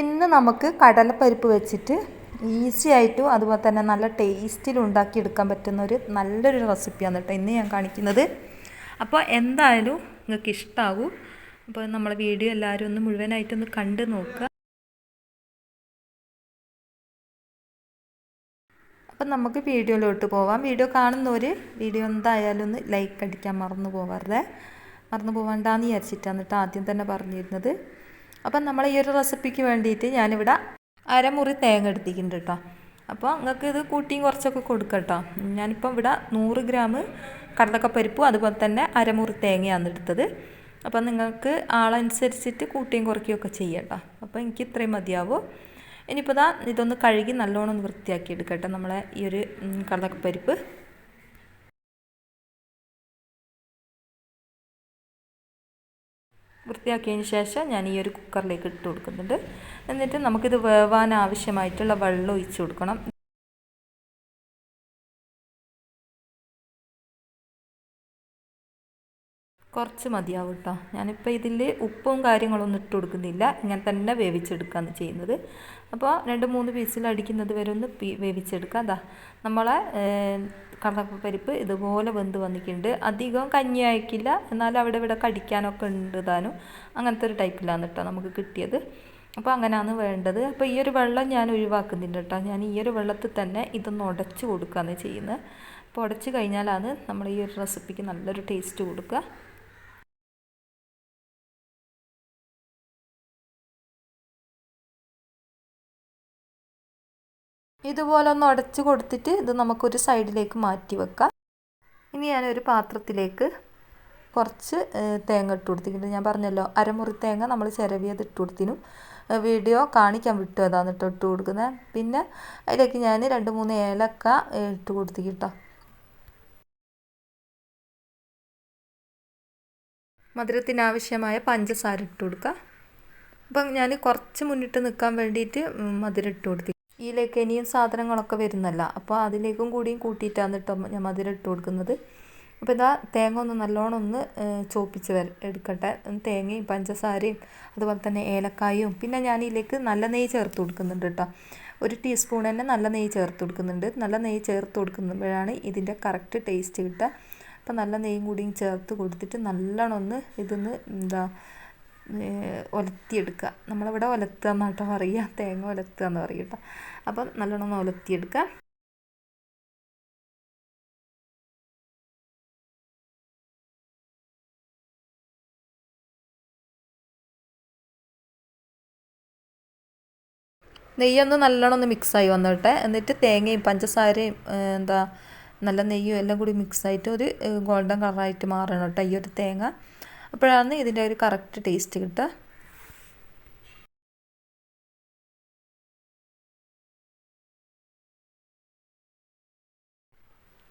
ഇന്ന് നമുക്ക് കടലപ്പരിപ്പ് വെച്ചിട്ട് ഈസി ആയിട്ടും അതുപോലെ തന്നെ നല്ല ടേസ്റ്റിൽ ഉണ്ടാക്കി എടുക്കാൻ പറ്റുന്ന ഒരു നല്ലൊരു റെസിപ്പിയാണ് കേട്ടോ ഇന്ന് ഞാൻ കാണിക്കുന്നത്. അപ്പോൾ എന്തായാലും നിങ്ങൾക്ക് ഇഷ്ടമാകും അപ്പോൾ നമ്മളെ വീഡിയോ എല്ലാവരും ഒന്ന് മുഴുവനായിട്ടൊന്ന് കണ്ട് നോക്കുക. അപ്പം നമുക്ക് വീഡിയോയിലോട്ട് പോവാം. വീഡിയോ കാണുന്നവർ വീഡിയോ എന്തായാലും ഒന്ന് ലൈക്ക് അടിക്കാൻ മറന്നു പോവാറേ മറന്നു പോകണ്ടെന്ന് വിചാരിച്ചിട്ടാണ് കേട്ടോ ആദ്യം തന്നെ പറഞ്ഞിരുന്നത്. അപ്പം നമ്മൾ ഈ ഒരു റെസിപ്പിക്ക് വേണ്ടിയിട്ട് ഞാനിവിടെ അരമുറി തേങ്ങ എടുത്തിട്ടുണ്ട് കേട്ടോ. അപ്പോൾ നിങ്ങൾക്ക് ഇത് കൂട്ടിയും കുറച്ചൊക്കെ കൊടുക്കാം കേട്ടോ. ഞാനിപ്പം ഇവിടെ നൂറ് ഗ്രാം കടലക്കപ്പരിപ്പും അതുപോലെ തന്നെ അരമുറി തേങ്ങയാണ് എടുത്തത്. അപ്പം നിങ്ങൾക്ക് ആളനുസരിച്ചിട്ട് കൂട്ടിയും കുറയ്ക്കുകയൊക്കെ ചെയ്യാം കേട്ടോ. അപ്പോൾ എനിക്ക് ഇത്രയും മതിയാവും. ഇനിയിപ്പോൾ ഇതാ ഇതൊന്ന് കഴുകി നല്ലോണം വൃത്തിയാക്കി എടുക്കട്ടെ നമ്മളെ ഈ ഒരു കടലക്കപ്പരിപ്പ്. വൃത്തിയാക്കിയതിന് ശേഷം ഞാൻ ഈ ഒരു കുക്കറിലേക്ക് ഇട്ട് കൊടുക്കുന്നുണ്ട്. എന്നിട്ട് നമുക്കിത് വേവാൻ ആവശ്യമായിട്ടുള്ള വെള്ളം ഒഴിച്ച് കൊടുക്കണം. കുറച്ച് മതിയാവും കേട്ടോ ഞാനിപ്പോൾ ഇതിൽ ഉപ്പും കാര്യങ്ങളൊന്നും ഇട്ട് കൊടുക്കുന്നില്ല. ഇങ്ങനെ തന്നെ വേവിച്ചെടുക്കുകയാണ് ചെയ്യുന്നത്. അപ്പോൾ രണ്ട് മൂന്ന് പീസിൽ അടിക്കുന്നത് വരെ ഒന്ന് വേവിച്ചെടുക്കാം. അതാ നമ്മളെ കടലപ്പരിപ്പ് ഇതുപോലെ വെന്ത് വന്നിട്ടുണ്ട്. അധികം കഞ്ഞി അയക്കില്ല എന്നാലും അവിടെ ഇവിടെ കടിക്കാനൊക്കെ ഉണ്ട് താനും. അങ്ങനത്തെ ഒരു ടൈപ്പിലാണ് കേട്ടോ നമുക്ക് കിട്ടിയത്. അപ്പോൾ അങ്ങനെയാണ് വേണ്ടത്. അപ്പോൾ ഈ ഒരു വെള്ളം ഞാൻ ഒഴിവാക്കുന്നുണ്ട് കേട്ടോ ഞാൻ ഈ ഒരു വെള്ളത്തിൽ തന്നെ ഇതൊന്ന് ഉടച്ച് കൊടുക്കുകയാണ് ചെയ്യുന്നത്. അപ്പോൾ ഉടച്ച് കഴിഞ്ഞാലാണ് നമ്മൾ ഈ ഒരു റെസിപ്പിക്ക് നല്ലൊരു ടേസ്റ്റ് കൊടുക്കുക. ഇതുപോലെ ഒന്ന് അടച്ചു കൊടുത്തിട്ട് ഇത് നമുക്കൊരു സൈഡിലേക്ക് മാറ്റി വെക്കാം. ഇനി ഞാനൊരു പാത്രത്തിലേക്ക് കുറച്ച് തേങ്ങ ഇട്ട് കൊടുത്തിട്ടുണ്ട്. ഞാൻ പറഞ്ഞല്ലോ അരമുറി തേങ്ങ നമ്മൾ ചിരവിയത് ഇട്ട് കൊടുത്തിനും വീഡിയോ കാണിക്കാൻ വിട്ടു അതാണ് കേട്ടോ ഇട്ട് കൊടുക്കുന്നത്. പിന്നെ അതിലേക്ക് ഞാൻ രണ്ട് മൂന്ന് ഏലക്ക ഇട്ട് കൊടുത്തിട്ടോ കേട്ടോ. മധുരത്തിനവശ്യമായ പഞ്ചസാര ഇട്ട് കൊടുക്കുക. അപ്പം ഞാൻ കുറച്ച് മുന്നിട്ട് നിൽക്കാൻ വേണ്ടിയിട്ട് മധുരം ഇട്ട് കൊടുത്തു ഇതിലേക്ക് ഇനിയും സാധനങ്ങളൊക്കെ വരുന്നല്ല. അപ്പോൾ അതിലേക്കും കൂടിയും കൂട്ടിയിട്ടാണ് കേട്ടോ ഞാൻ മധുരം ഇട്ട് കൊടുക്കുന്നത്. അപ്പോൾ ഇതാ തേങ്ങ ഒന്ന് നല്ലോണം ഒന്ന് ചോപ്പിച്ച് വര എടുക്കട്ടെ. തേങ്ങയും പഞ്ചസാരയും അതുപോലെ തന്നെ ഏലക്കായും പിന്നെ ഞാൻ ഇതിലേക്ക് നല്ല നെയ്യ് ചേർത്ത് കൊടുക്കുന്നുണ്ട് കേട്ടോ. ഒരു ടീസ്പൂൺ തന്നെ നല്ല നെയ്യ് ചേർത്ത് കൊടുക്കുന്നുണ്ട്. നല്ല നെയ്യ് ചേർത്ത് കൊടുക്കുമ്പോഴാണ് ഇതിന്റെ കറക്റ്റ് ടേസ്റ്റ് കിട്ടുക. അപ്പോൾ നല്ല നെയ്യും കൂടിയും ചേർത്ത് കൊടുത്തിട്ട് നല്ലോണം ഒന്ന് ഇതൊന്ന് എന്താ ഒലത്തിയെടുക്കുക. നമ്മളിവിടെ ഒലത്തുക എന്നാട്ടോ പറയുക. തേങ്ങ ഒലത്തുക എന്ന് പറയും കേട്ടോ. അപ്പം നല്ലോണം ഒലത്തിയെടുക്കുക. നെയ്യൊന്ന് നല്ലോണം ഒന്ന് മിക്സായി വന്നോട്ടെ. എന്നിട്ട് തേങ്ങയും പഞ്ചസാരയും എന്താ നല്ല നെയ്യും എല്ലാം കൂടി മിക്സായിട്ട് ഒരു ഗോൾഡൻ കളറായിട്ട് മാറണം കേട്ടോ. ഈ ഒരു തേങ്ങ അപ്പോഴാണ് ഇതിന്റെ ഒരു കറക്റ്റ് ടേസ്റ്റ് കിട്ടുക.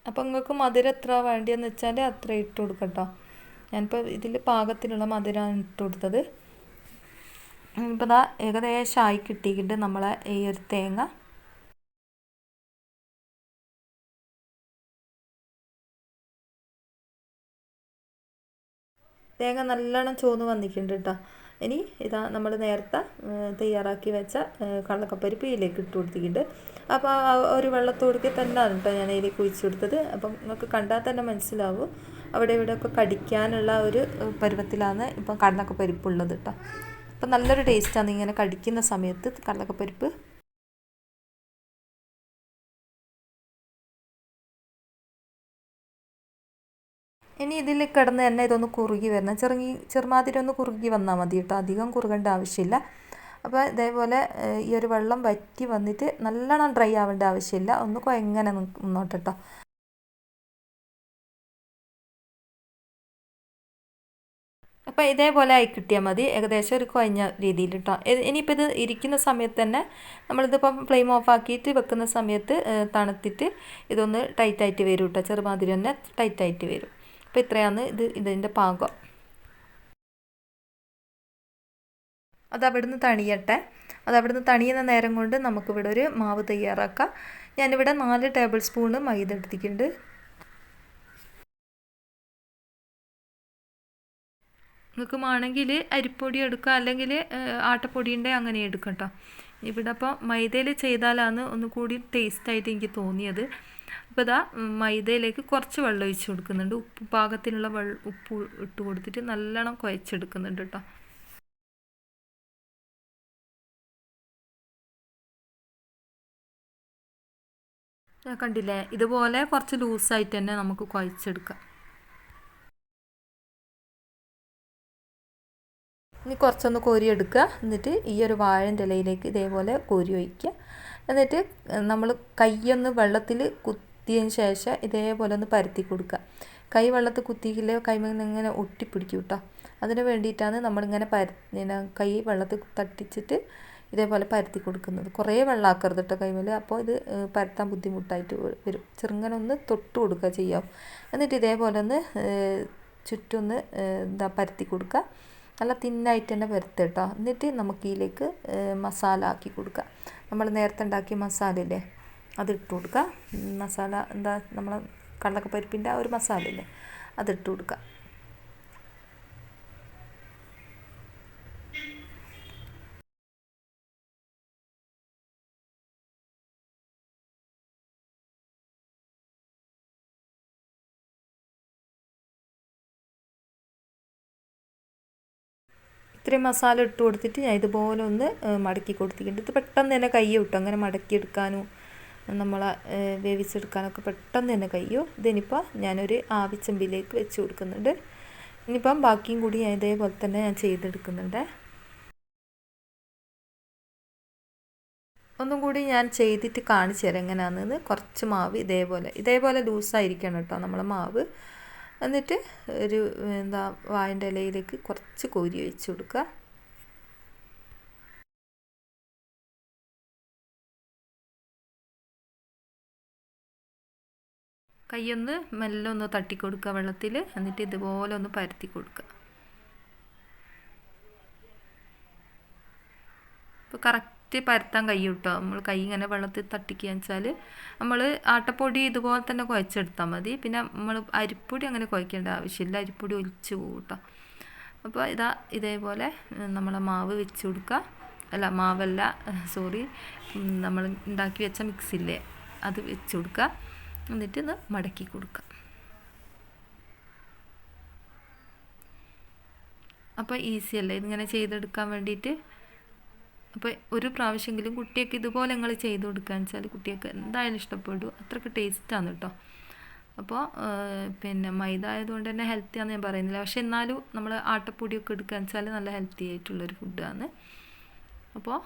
അപ്പോൾ നിങ്ങൾക്ക് മധുരം എത്ര വേണ്ടിയെന്ന് വെച്ചാൽ അത്ര ഇട്ട് കൊടുക്കട്ടോ ഞാനിപ്പോൾ ഇതിൽ പാകത്തിനുള്ള മധുരമാണ് ഇട്ട് കൊടുത്തത്. ഇപ്പോൾ ദാ ഏകദേശം ആയി കിട്ടിയിട്ടുണ്ട് നമ്മളെ ഈ ഒരു തേങ്ങ. തേങ്ങ നല്ലോണം ചോന്ന് വന്നിട്ടുണ്ട് കേട്ടോ ഇനി ഇതാ നമ്മൾ നേരത്തെ തയ്യാറാക്കി വെച്ച കള്ളക്കപ്പരിപ്പ് ഇതിലേക്ക് ഇട്ട് കൊടുത്തിട്ടുണ്ട്. അപ്പോൾ ആ ഒരു വെള്ളത്തോടുക്കെ തന്നെയാണ് കേട്ടോ ഞാൻ ഇതിലേക്ക് ഒഴിച്ചു കൊടുത്തത്. അപ്പം നിങ്ങൾക്ക് കണ്ടാൽ തന്നെ മനസ്സിലാവും. അവിടെ ഇവിടെ ഒക്കെ കടിക്കാനുള്ള ഒരു പരുവത്തിലാണ് ഇപ്പം കടലക്കപ്പരിപ്പ് ഉള്ളത് കേട്ടോ അപ്പം നല്ലൊരു ടേസ്റ്റാണ് ഇങ്ങനെ കടിക്കുന്ന സമയത്ത് കടലക്കപ്പരിപ്പ് ഇനി ഇതിൽ കിടന്ന് തന്നെ ഇതൊന്ന് കുറുകി വരണം. ചെറുങ്ങി ചെറുമാതിരി ഒന്ന് കുറുകി വന്നാൽ മതി കേട്ടോ. അധികം കുറുകേണ്ട ആവശ്യമില്ല. അപ്പോൾ ഇതേപോലെ ഈ ഒരു വെള്ളം വറ്റി വന്നിട്ട് നല്ലോണം ഡ്രൈ ആവേണ്ട ആവശ്യമില്ല. ഒന്ന് കൊയങ്ങനെ നിന്നോട്ടെ കേട്ടോ. അപ്പോൾ ഇതേപോലെ ആയി കിട്ടിയാൽ മതി. ഏകദേശം ഒരു കുഴഞ്ഞ രീതിയിൽ കേട്ടോ. ഇനിയിപ്പോൾ ഇത് ഇരിക്കുന്ന സമയത്ത് തന്നെ നമ്മളിതിപ്പം ഫ്ലെയിം ഓഫ് ആക്കിയിട്ട് വെക്കുന്ന സമയത്ത് തണുത്തിട്ട് ഇതൊന്ന് ടൈറ്റായിട്ട് വരും കേട്ടോ. ചെറുമാതിരി തന്നെ ടൈറ്റായിട്ട് വരും. അപ്പോൾ ഇത്രയാണ് ഇത് ഇതിന്റെ പാകം അത് അവിടുന്ന് തണിയട്ടെ. അത് അവിടുന്ന് തണിയുന്ന നേരം കൊണ്ട് നമുക്കിവിടെ ഒരു മാവ് തയ്യാറാക്കാം. ഞാനിവിടെ നാല് ടേബിൾ സ്പൂണ് മൈദ എടുത്തിട്ടുണ്ട്. നിങ്ങൾക്ക് വേണമെങ്കിൽ അരിപ്പൊടി എടുക്കുക അല്ലെങ്കിൽ ആട്ടപ്പൊടിയുണ്ടെ അങ്ങനെ എടുക്കട്ടോ കേട്ടോ ഇവിടെ അപ്പോൾ മൈദയിൽ ചെയ്താലാണ് ഒന്നുകൂടി ടേസ്റ്റായിട്ട് എനിക്ക് തോന്നിയത്. അപ്പോൾ ഇതാ മൈദയിലേക്ക് കുറച്ച് വെള്ളം ഒഴിച്ച് കൊടുക്കുന്നുണ്ട്. ഉപ്പ് പാകത്തിനുള്ള വെള്ളം ഉപ്പ് ഇട്ട് കൊടുത്തിട്ട് നല്ലോണം കുഴച്ചെടുക്കുന്നുണ്ട് കേട്ടോ. കണ്ടില്ലേ? ഇതുപോലെ കുറച്ച് ലൂസായിട്ട് തന്നെ നമുക്ക് കുഴച്ചെടുക്കാം. ഇനി കുറച്ചൊന്ന് കോരി എടുക്കുക. എന്നിട്ട് ഈ ഒരു വാഴന്റെ ഇലയിലേക്ക് ഇതേപോലെ കോരി ഒഴിക്കുക. എന്നിട്ട് നമ്മൾ കൈയൊന്ന് വെള്ളത്തിൽ കുത്തിയതിന് ശേഷം ഇതേപോലെ ഒന്ന് പരത്തി കൊടുക്കുക. കൈ വെള്ളത്തിൽ കുത്തിയില്ലേ കൈ ഇങ്ങനെ ഒട്ടിപ്പിടിക്കും കേട്ടോ. അതിന് വേണ്ടിയിട്ടാണ് നമ്മളിങ്ങനെ പര കൈ വെള്ളത്തിൽ തട്ടിച്ചിട്ട് ഇതേപോലെ പരത്തി കൊടുക്കുന്നത്. കുറേ വെള്ളമാക്കരുത് കേട്ടോ കൈമേൽ അപ്പോൾ ഇത് പരത്താൻ ബുദ്ധിമുട്ടായിട്ട് വരും. ചെറുങ്ങനെ ഒന്ന് തൊട്ട് കൊടുക്കുക ചെയ്യാം. എന്നിട്ട് ഇതേപോലെ ഒന്ന് ചുറ്റൊന്ന് എന്താ പരത്തി കൊടുക്കുക. നല്ല തിന്നായിട്ട് തന്നെ പരത്തുക കേട്ടോ എന്നിട്ട് നമുക്ക് ഇതിലേക്ക് മസാല ആക്കി കൊടുക്കുക നമ്മൾ നേരത്തെ ഉണ്ടാക്കിയ മസാല ഇല്ലേ അത് ഇട്ട് കൊടുക്കുക മസാല എന്താ നമ്മൾ കടലക്കപ്പരിപ്പിന്റെ ആ ഒരു മസാല ഇല്ലേ അതിട്ട് കൊടുക്കുക ഇത്രയും മസാല ഇട്ട് കൊടുത്തിട്ട് ഞാൻ ഇതുപോലെ ഒന്ന് മടക്കി കൊടുത്തിട്ടുണ്ട്. ഇത് പെട്ടെന്ന് തന്നെ കയ്യോ കിട്ടും അങ്ങനെ മടക്കിയെടുക്കാനും നമ്മളെ വേവിച്ചെടുക്കാനൊക്കെ പെട്ടെന്ന് തന്നെ കയ്യോ ഇതിനിപ്പോൾ ഞാനൊരു ആവിച്ചമ്പിലേക്ക് വെച്ച് കൊടുക്കുന്നുണ്ട്. ഇനിയിപ്പം ബാക്കിയും കൂടി ഞാൻ ഇതേപോലെ തന്നെ ഞാൻ ചെയ്തെടുക്കുന്നുണ്ട്. ഒന്നും കൂടി ഞാൻ ചെയ്തിട്ട് കാണിച്ചു തരാം എങ്ങനെയാണെന്ന് കുറച്ച് മാവ് ഇതേപോലെ ഇതേപോലെ ലൂസായിരിക്കണം കേട്ടോ നമ്മളെ മാവ്. എന്നിട്ട് ഒരു എന്താ വായന്റെ ഇലയിലേക്ക് കുറച്ച് കോരി ഒഴിച്ചു കൊടുക്കുക. കൈയൊന്ന് മെല്ലെ ഒന്ന് തട്ടി കൊടുക്കുക വെള്ളത്തിൽ. എന്നിട്ട് ഇതുപോലെ ഒന്ന് പരത്തി കൊടുക്കുക. ഇപ്പോൾ കറക്റ്റ് ജസ്റ്റ് പരത്താൻ കൈ കിട്ടുക നമ്മൾ കൈ ഇങ്ങനെ വെള്ളത്തിൽ തട്ടിക്കുക വെച്ചാൽ നമ്മൾ ആട്ടപ്പൊടി ഇതുപോലെ തന്നെ കുഴച്ചെടുത്താൽ മതി. പിന്നെ നമ്മൾ അരിപ്പൊടി അങ്ങനെ കുഴക്കേണ്ട ആവശ്യമില്ല. അരിപ്പൊടി ഒലിച്ച് കൂട്ടാം അപ്പോൾ ഇതാ ഇതേപോലെ നമ്മളെ മാവ് വെച്ച് കൊടുക്കുക. അല്ല മാവല്ല സോറി നമ്മൾ ഉണ്ടാക്കി വെച്ച മിക്സില്ലേ അത് വെച്ച് കൊടുക്കുക. എന്നിട്ട് ഇത് മടക്കി കൊടുക്കുക. അപ്പോൾ ഈസി അല്ലേ? ഇതിങ്ങനെ ചെയ്തെടുക്കാൻ വേണ്ടിയിട്ട് അപ്പോൾ ഒരു പ്രാവശ്യമെങ്കിലും കുട്ടിയൊക്കെ ഇതുപോലെ നിങ്ങൾ ചെയ്ത് കൊടുക്കുകയെന്ന് വെച്ചാൽ കുട്ടിയൊക്കെ എന്തായാലും ഇഷ്ടപ്പെടും അത്രയ്ക്ക് ടേസ്റ്റാണ് കേട്ടോ അപ്പോൾ പിന്നെ മൈദ ആയതുകൊണ്ട് തന്നെ ഹെൽത്തി ആണെന്ന് ഞാൻ പറയുന്നില്ല. പക്ഷെ എന്നാലും നമ്മൾ ആട്ടപ്പൊടിയൊക്കെ എടുക്കുകയെന്ന് വെച്ചാൽ നല്ല ഹെൽത്തി ആയിട്ടുള്ളൊരു ഫുഡാണ് അപ്പോൾ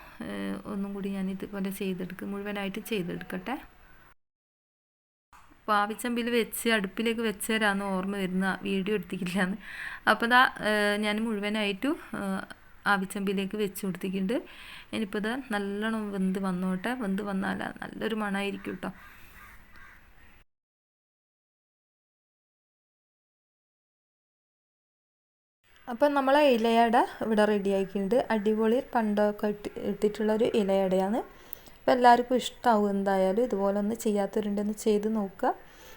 ഒന്നും കൂടി ഞാൻ ഇതുപോലെ ചെയ്തെടുക്കും. മുഴുവനായിട്ട് ചെയ്തെടുക്കട്ടെ. പാവിച്ചമ്പിൽ വെച്ച് അടുപ്പിലേക്ക് വെച്ചേരാന്ന് ഓർമ്മ വരുന്ന വീഡിയോ എടുത്തിട്ടില്ലാന്ന്. അപ്പോൾ ഞാൻ മുഴുവനായിട്ടും ആവിച്ചമ്പിലേക്ക് വെച്ച് കൊടുത്തിട്ടുണ്ട്. ഇനിയിപ്പോൾ ഇത് നല്ലോണം വെന്ത് വന്നോട്ടെ. വെന്ത് വന്നാൽ നല്ലൊരു മണമായിരിക്കും കേട്ടോ അപ്പം നമ്മളെ ഇലയട ഇവിടെ റെഡി ആക്കിയിട്ടുണ്ട് അടിപൊളി പണ്ടൊക്കെ ഇട്ടി ഇട്ടിട്ടുള്ളൊരു ഇലയടയാണ്. അപ്പോൾ എല്ലാവർക്കും ഇഷ്ടമാവും എന്തായാലും. ഇതുപോലെ ഒന്ന് ചെയ്യാത്തവരുണ്ടെന്ന് ചെയ്ത് നോക്കുക.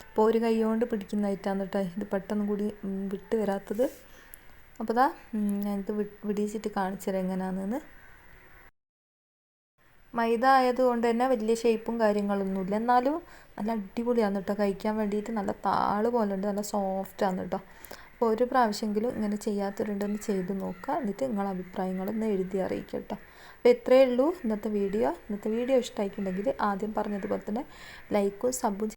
അപ്പോൾ ഒരു കൈ കൊണ്ട് പിടിക്കുന്നതായിട്ടാണ് കേട്ടോ ഇത് പെട്ടെന്ന് കൂടി വിട്ട് വരാത്തത്. അപ്പോൾ ഇതാ ഞാനിത് വിടിയിച്ചിട്ട് കാണിച്ചുതരാം എങ്ങനെയാണെന്ന് മൈദ ആയതുകൊണ്ട് തന്നെ വലിയ ഷേപ്പും കാര്യങ്ങളൊന്നുമില്ല. എന്നാലും നല്ല അടിപൊളിയാണ് കേട്ടോ കഴിക്കാൻ വേണ്ടിയിട്ട് നല്ല താൾ പോലെ ഉണ്ട്. നല്ല സോഫ്റ്റാണ് കേട്ടോ അപ്പോൾ ഒരു പ്രാവശ്യമെങ്കിലും ഇങ്ങനെ ചെയ്യാത്തവരുണ്ടെന്ന് ചെയ്ത് നോക്കുക. എന്നിട്ട് നിങ്ങളെ അഭിപ്രായങ്ങളൊന്ന് എഴുതി അറിയിക്കുക കേട്ടോ അപ്പോൾ ഇത്രയേ ഉള്ളൂ ഇന്നത്തെ വീഡിയോ. ഇന്നത്തെ വീഡിയോ ഇഷ്ടമായിട്ടുണ്ടെങ്കിൽ ആദ്യം പറഞ്ഞതുപോലെ തന്നെ ലൈക്കും സബും